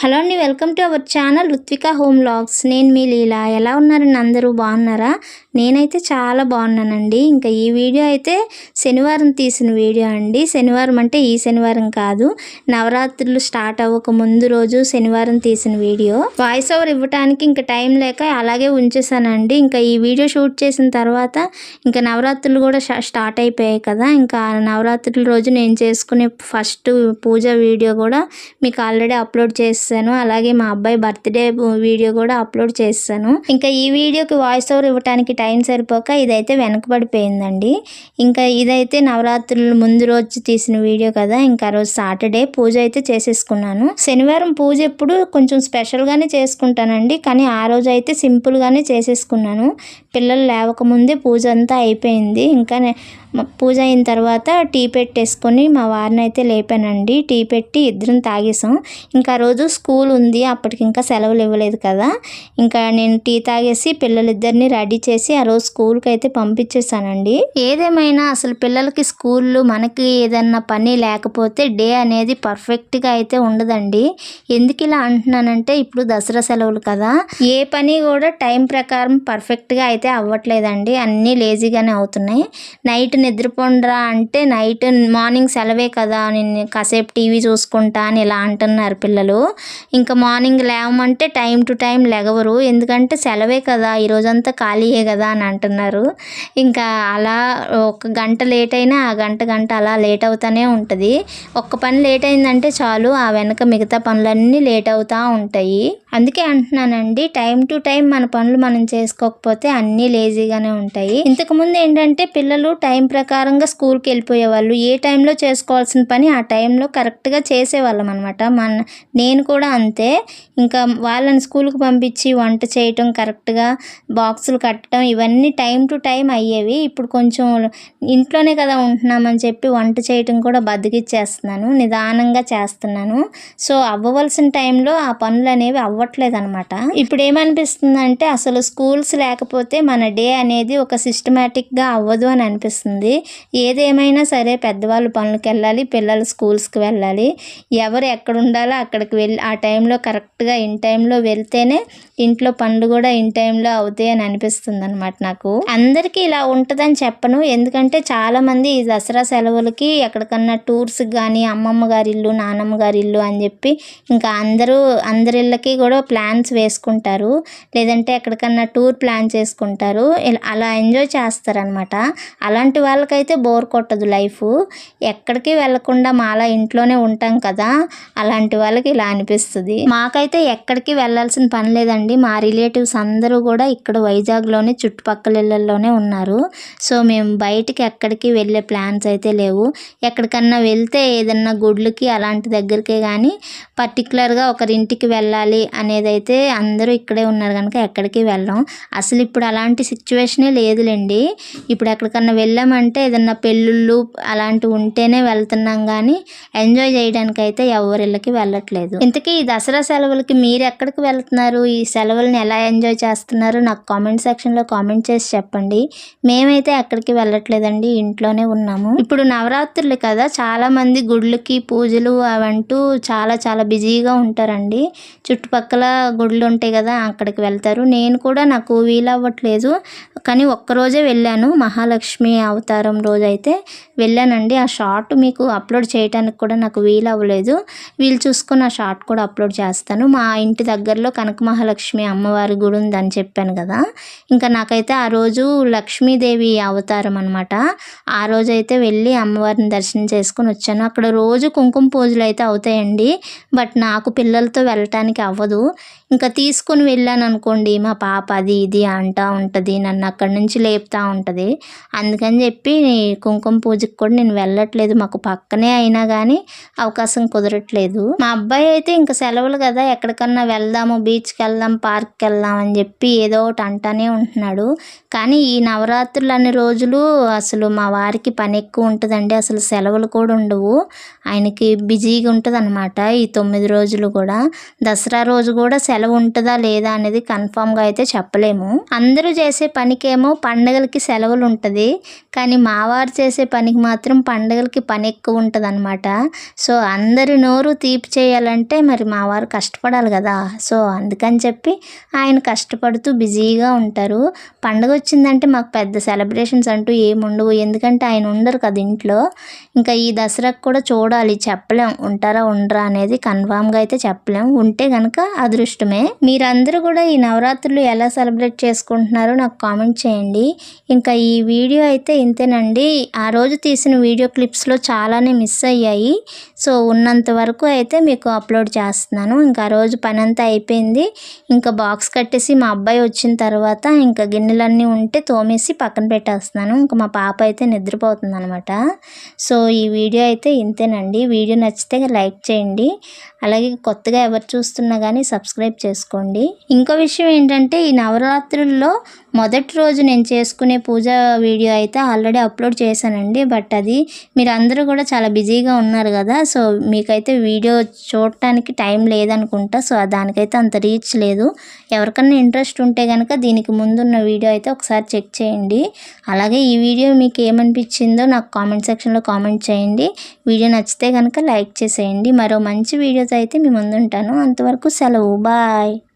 Hello అండి welcome to our channel Ruthvika home logs. నేను మీ లీలా. ఎలా ఉన్నారండి అందరూ? బాగున్నారా? నేనైతే చాలా బాగున్నానండి. ఇంకా ఈ వీడియో అయితే శనివారం తీసిన వీడియో అండి. శనివారం అంటే ఈ శనివారం కాదు. నవరాత్రులు స్టార్ట్ అవ్వక ముందు రోజు శనివారం తీసిన వీడియో. వాయిస్ ఓవర్ ఇవ్వడానికి ఇంకా టైం లేక అలాగే ఉంచేసానండి ఇంకా ఈ వీడియో షూట్ చేసిన తర్వాత ఇంకా నవరాత్రులు కూడా స్టార్ట్ అయిపోయాయి కదా. ఇంకా నవరాత్రుల రోజు నేను చేసుకునే ఫస్ట్ పూజ వీడియో కూడా మీకు ఆల్రెడీ అప్లోడ్ చేసి చేస్తాను. అలాగే మా అబ్బాయి బర్త్డే వీడియో కూడా అప్లోడ్ చేశాను ఇంకా ఈ వీడియోకి వాయిస్ ఓవర్ ఇవ్వడానికి టైం సరిపోక ఇదైతే వెనకబడిపోయిందండి. ఇంకా ఇదైతే నవరాత్రుల ముందు రోజు తీసిన వీడియో కదా ఇంకా ఆ రోజు సాటర్డే పూజ అయితే చేసేసుకున్నాను. శనివారం పూజ ఎప్పుడు కొంచెం స్పెషల్గానే చేసుకుంటానండి కానీ ఆ రోజు అయితే సింపుల్గానే చేసేసుకున్నాను. పిల్లలు లేవకముందే పూజ అంతా అయిపోయింది. ఇంకా పూజ అయిన తర్వాత టీ పెట్టేసుకొని మా వారిని అయితే లేపానండి. టీ పెట్టి ఇద్దరం తాగేసాం. ఇంకా ఆ రోజు స్కూల్ ఉంది అప్పటికి ఇంకా సెలవులు ఇవ్వలేదు కదా. ఇంకా నేను టీ తాగేసి పిల్లలిద్దరిని రెడీ చేసి ఆ రోజు స్కూల్కి అయితే పంపించేసానండి ఏదేమైనా అసలు పిల్లలకి స్కూల్లో మనకి ఏదన్నా పని లేకపోతే డే అనేది పర్ఫెక్ట్గా అయితే ఉండదండి. ఎందుకు ఇలా అంటున్నానంటే ఇప్పుడు దసరా సెలవులు కదా. ఏ పని కూడా టైం ప్రకారం పర్ఫెక్ట్గా అయితే అవ్వట్లేదండి. అన్నీ లేజీగానే అవుతున్నాయి. నైట్ నిద్రపోండ్రా అంటే నైట్ మార్నింగ్ సెలవే కదా నేను కాసేపు టీవీ చూసుకుంటా అని ఇలా అంటున్నారు పిల్లలు. ఇంకా మార్నింగ్ లేవమంటే టైం టు టైం లెగవరు. ఎందుకంటే సెలవే కదా ఈ ఖాళీయే కదా అని అంటున్నారు. ఇంకా అలా ఒక గంట లేట్ అయినా ఆ గంట గంట అలా లేట్ అవుతానే ఉంటుంది. ఒక్క పని లేట్ అయిందంటే చాలు ఆ వెనక మిగతా పనులన్నీ లేట్ అవుతూ ఉంటాయి. అందుకే అంటున్నానండి టైం టు టైం మన పనులు మనం చేసుకోకపోతే అన్నీ లేజీగానే ఉంటాయి. ఇంతకుముందు ఏంటంటే పిల్లలు టైం ప్రకారంగా స్కూల్కి వెళ్ళిపోయేవాళ్ళు. ఏ టైంలో చేసుకోవాల్సిన పని ఆ టైంలో కరెక్ట్గా చేసేవాళ్ళం అనమాట మన నేను కూడా కూడా అంతే. ఇంకా వాళ్ళని స్కూల్కి పంపించి వంట చేయటం కరెక్ట్గా బాక్సులు కట్టడం ఇవన్నీ టైం టు టైం అయ్యేవి. ఇప్పుడు కొంచెం ఇంట్లోనే కదా ఉంటున్నామని చెప్పి వంట చేయటం కూడా బతికిచ్చేస్తున్నాను. నిదానంగా చేస్తున్నాను. సో అవ్వవలసిన టైంలో ఆ పనులు అనేవి అవ్వట్లేదు అనమాట ఇప్పుడు ఏమనిపిస్తుందంటే అసలు స్కూల్స్ లేకపోతే మన డే అనేది ఒక సిస్టమేటిక్గా అవ్వదు అని అనిపిస్తుంది. ఏదేమైనా సరే పెద్దవాళ్ళు పనులకు వెళ్ళాలి పిల్లలు స్కూల్స్కి వెళ్ళాలి. ఎవరు ఎక్కడ ఉండాలో అక్కడికి వెళ్ళి ఆ టైంలో కరెక్ట్గా ఇన్ టైంలో వెళ్తేనే ఇంట్లో పనులు కూడా ఇన్ టైంలో అవుతాయి అని అనిపిస్తుంది అనమాట నాకు. అందరికీ ఇలా ఉంటుందని చెప్పను. ఎందుకంటే చాలామంది ఈ దసరా సెలవులకి ఎక్కడికన్నా టూర్స్కి కానీ అమ్మమ్మ గారి ఇల్లు నానమ్మ గారి ఇల్లు అని చెప్పి ఇంకా అందరూ అందరి ఇళ్ళకి కూడా ప్లాన్స్ వేసుకుంటారు. లేదంటే ఎక్కడికన్నా టూర్ ప్లాన్ చేసుకుంటారు. ఇలా- అలా ఎంజాయ్ చేస్తారనమాట అలాంటి వాళ్ళకైతే బోర్ కొట్టదు లైఫ్. ఎక్కడికి వెళ్ళకుండా మాలా ఇంట్లోనే ఉంటాం కదా. అలాంటి వాళ్ళకి ఇలా అనిపిస్తుంది. మాకైతే ఎక్కడికి వెళ్ళాల్సిన పని లేదండి. మా రిలేటివ్స్ అందరూ కూడా ఇక్కడ వైజాగ్లోనే చుట్టుపక్కల ఇళ్ళలోనే ఉన్నారు. సో మేము బయటికి ఎక్కడికి వెళ్ళే ప్లాన్స్ అయితే లేవు. ఎక్కడికన్నా వెళ్తే ఏదన్నా గుడ్లకి అలాంటి దగ్గరికే కానీ పర్టికులర్గా ఒకరింటికి వెళ్ళాలి అనేది అయితే అందరూ ఇక్కడే ఉన్నారు కనుక ఎక్కడికి వెళ్ళాం. అసలు ఇప్పుడు అలాంటి సిచ్యువేషనే లేదులేండి. ఇప్పుడు ఎక్కడికన్నా వెళ్ళామంటే ఏదన్నా పెళ్ళిళ్ళు అలాంటివి ఉంటేనే వెళ్తున్నాం కానీ ఎంజాయ్ చేయడానికి అయితే ఎవరిళ్ళకి వెళ్ళట్లేదు. ఇంతకీ ఈ దసరా సెలవులకి మీరు ఎక్కడికి వెళ్తున్నారు? ఈ సెలవులను ఎలా ఎంజాయ్ చేస్తున్నారు? నాకు కామెంట్ సెక్షన్లో కామెంట్ చేసి చెప్పండి. మేమైతే ఎక్కడికి వెళ్ళట్లేదండి ఇంట్లోనే ఉన్నాము. ఇప్పుడు నవరాత్రులు కదా చాలామంది గుళ్ళకి పూజలు అవంటూ చాలా చాలా బిజీగా ఉంటారండి. చుట్టుపక్కల గుళ్ళు ఉంటాయి కదా అక్కడికి వెళ్తారు. నేను కూడా నాకు వీలు అవ్వట్లేదు. కానీ ఒక్కరోజే వెళ్ళాను మహాలక్ష్మి అవతారం రోజైతే వెళ్ళానండి. ఆ షార్ట్ మీకు అప్లోడ్ చేయడానికి కూడా నాకు వీలు అవ్వలేదు. చూసుకున్న ఆ షార్ట్ కూడా అప్లోడ్ చేస్తాను. మా ఇంటి దగ్గరలో కనక మహాలక్ష్మి అమ్మవారి గుడి ఉందని చెప్పాను కదా. ఇంకా నాకైతే ఆ రోజు లక్ష్మీదేవి అవతారం అనమాట ఆ రోజు అయితే వెళ్ళి అమ్మవారిని దర్శనం చేసుకుని వచ్చాను. అక్కడ రోజు కుంకుమ పూజలు అయితే అవుతాయండి. బట్ నాకు పిల్లలతో వెళ్ళటానికి అవ్వదు. ఇంకా తీసుకొని వెళ్ళాను అనుకోండి మా పాప అది ఇది అంటా ఉంటుంది నన్ను అక్కడి నుంచి లేపుతూ ఉంటుంది. అందుకని చెప్పి కుంకుమ పూజకి కూడా నేను వెళ్ళట్లేదు. మాకు పక్కనే అయినా కానీ అవకాశం కుదరట్లేదు. మా అబ్బాయి అయితే ఇంకా సెలవులు కదా ఎక్కడికన్నా వెళ్దాము బీచ్కి వెళ్దాం పార్క్కి వెళ్దాం అని చెప్పి ఏదో ఒకటి అంటానే ఉంటున్నాడు. కానీ ఈ నవరాత్రులు అన్ని రోజులు అసలు మా వారికి పని ఎక్కువ ఉంటుందండి. అసలు సెలవులు కూడా ఉండవు. ఆయనకి బిజీగా ఉంటుంది అనమాట ఈ తొమ్మిది రోజులు కూడా. దసరా రోజు కూడా సెలవు ఉంటుందా లేదా అనేది కన్ఫామ్గా అయితే చెప్పలేము. అందరూ చేసే పనికేమో పండగలకి సెలవులు ఉంటుంది. కానీ మావారు చేసే పనికి మాత్రం పండగలకి పని ఎక్కువ ఉంటుంది అనమాట సో అందరి నోరు తీపి చేయాలంటే మరి మావారు కష్టపడాలి కదా. సో అందుకని చెప్పి ఆయన కష్టపడుతూ బిజీగా ఉంటారు. పండగ వచ్చిందంటే మాకు పెద్ద సెలబ్రేషన్స్ అంటూ ఏముండవు ఎందుకంటే ఆయన ఉండరు కదా ఇంట్లో. ఇంకా ఈ దసరాకు కూడా చూడాలి. చెప్పలేం. ఉంటారా ఉండరా అనేది కన్ఫామ్గా అయితే చెప్పలేం. ఉంటే కనుక అదృష్టం. అదృష్టమే మీరందరూ కూడా ఈ నవరాత్రులు ఎలా సెలబ్రేట్ చేసుకుంటున్నారో నాకు కామెంట్ చేయండి. ఇంకా ఈ వీడియో అయితే ఇంతేనండి. ఆ రోజు తీసిన వీడియో క్లిప్స్లో చాలానే మిస్ అయ్యాయి. సో ఉన్నంత వరకు అయితే మీకు అప్లోడ్ చేస్తున్నాను. ఇంకా ఆ రోజు పని అంతా అయిపోయింది. ఇంకా బాక్స్ కట్టేసి మా అబ్బాయి వచ్చిన తర్వాత ఇంకా గిన్నెలన్నీ ఉంటే తోమేసి పక్కన పెట్టేస్తున్నాను. ఇంకా మా పాప అయితే నిద్రపోతుంది అనమాట సో ఈ వీడియో అయితే ఇంతేనండి. వీడియో నచ్చితే లైక్ చేయండి. అలాగే కొత్తగా ఎవరు చూస్తున్నా కానీ సబ్స్క్రైబ్ సబ్స్క్రైబ్ చేసుకోండి. ఇంకో విషయం ఏంటంటే ఈ నవరాత్రుల్లో మొదటి రోజు నేను చేసుకునే పూజ వీడియో అయితే ఆల్రెడీ అప్లోడ్ చేశానండి బట్ అది మీరు అందరూ కూడా చాలా బిజీగా ఉన్నారు కదా సో మీకైతే వీడియో చూడటానికి టైం లేదనుకుంటా సో దానికైతే అంత రీచ్ లేదు. ఎవరికన్నా ఇంట్రెస్ట్ ఉంటే కనుక దీనికి ముందున్న వీడియో అయితే ఒకసారి చెక్ చేయండి. అలాగే ఈ వీడియో మీకు ఏమనిపించిందో నాకు కామెంట్ సెక్షన్లో కామెంట్ చేయండి. వీడియో నచ్చితే కనుక లైక్ చేసేయండి. మరో మంచి వీడియోతో అయితే మీ ముందుంటాను. అంతవరకు సెలవు. బాయ్.